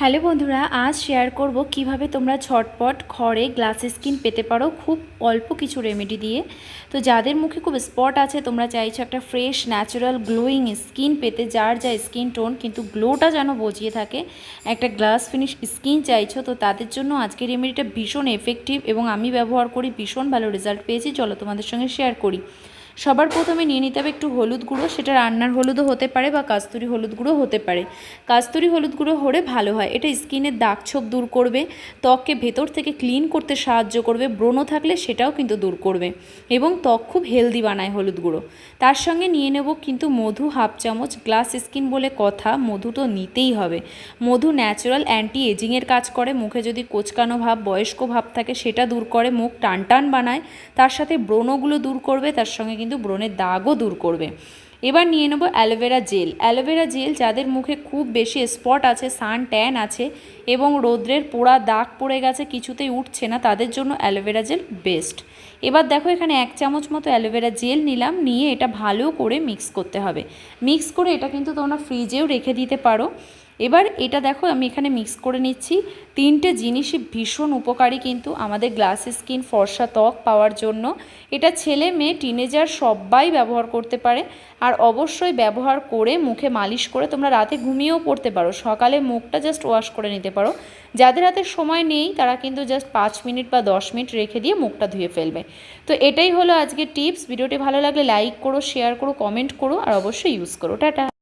Hello বন্ধুরা, আজ share করব কীভাবে তোমরা ঝটপট ঘরে গ্লাস স্কিন পেতে পারো খুব অল্প কিছু রেমেডি দিয়ে। তো যাদের মুখে খুব স্পট আছে, তোমরা চাইছো একটা ফ্রেশ ন্যাচারাল গ্লোয়িং স্কিন পেতে, যার যা স্কিন টোন কিন্তু গ্লোটা যেন বজিয়ে থাকে, একটা গ্লাস ফিনিশ স্কিন চাইছো, তো তাদের জন্য আজকের রেমেডিটা ভীষণ এফেক্টিভ এবং আমি ব্যবহার করি, ভীষণ ভালো রেজাল্ট পেয়েছি। চলো তোমাদের সঙ্গে শেয়ার করি। সবার প্রথমে নিয়ে নিতে হবে একটু হলুদ গুঁড়ো, সেটা রান্নার হলুদও হতে পারে বা কাস্তুরি হলুদ গুঁড়ো হতে পারে। কাস্তুরি হলুদ গুঁড়ো হলে ভালো হয়। এটা স্কিনের দাগ ছোপ দূর করবে, ত্বককে ভেতর থেকে ক্লিন করতে সাহায্য করবে, ব্রণ থাকলে সেটাও কিন্তু দূর করবে এবং ত্বক খুব হেলদি বানায় হলুদ গুঁড়ো। তার সঙ্গে নিয়ে নেব কিন্তু মধু হাফ চামচ, গ্লাস স্কিন বলে কথা, মধু তো নিতেই হবে। মধু ন্যাচারাল অ্যান্টি এজিংয়ের কাজ করে, মুখে যদি কোচকানো ভাব, বয়স্ক ভাব থাকে সেটা দূর করে, মুখ টান টান বানায়, তার সাথে ব্রণগুলো দূর করবে, তার সঙ্গে কিন্তু ব্রণের দাগও দূর করবে। এবার নিয়ে নেব অ্যালোভেরা জেল। অ্যালোভেরা জেল যাদের মুখে খুব বেশি স্পট আছে, সান ট্যান আছে এবং রৌদ্রের পোড়া দাগ পড়ে গেছে, কিছুতেই উঠছে না, তাদের জন্য অ্যালোভেরা জেল বেস্ট। এবার দেখো এখানে এক চামচ মতো অ্যালোভেরা জেল নিলাম, নিয়ে এটা ভালো করে মিক্স করতে হবে। মিক্স করে এটা কিন্তু তোমরা ফ্রিজেও রেখে দিতে পারো। এবার এটা দেখো, আমি এখানে মিক্স করে নিচ্ছি। তিনটে জিনিসই ভীষণ উপকারী কিন্তু আমাদের গ্লাস স্কিন ফর্সা ত্বক পাওয়ার জন্য। এটা ছেলে মেয়ে টিনেজার সবাই ব্যবহার করতে পারে। আর অবশ্যই ব্যবহার করে মুখে মালিশ করে তোমরা রাতে ঘুমিয়েও পড়তে পারো। সকালে মুখটা জাস্ট ওয়াশ করে নিতে পারো। যাদের হাতে সময় নেই, তারা কিন্তু জাস্ট পাঁচ মিনিট বা দশ মিনিট রেখে দিয়ে মুখটা ধুয়ে ফেলবে। তো এটাই হলো আজকে টিপস ভিডিওটি ভালো লাগলে লাইক করো শেয়ার করো কমেন্ট করো, আর অবশ্যই ইউজ করো। টাটা!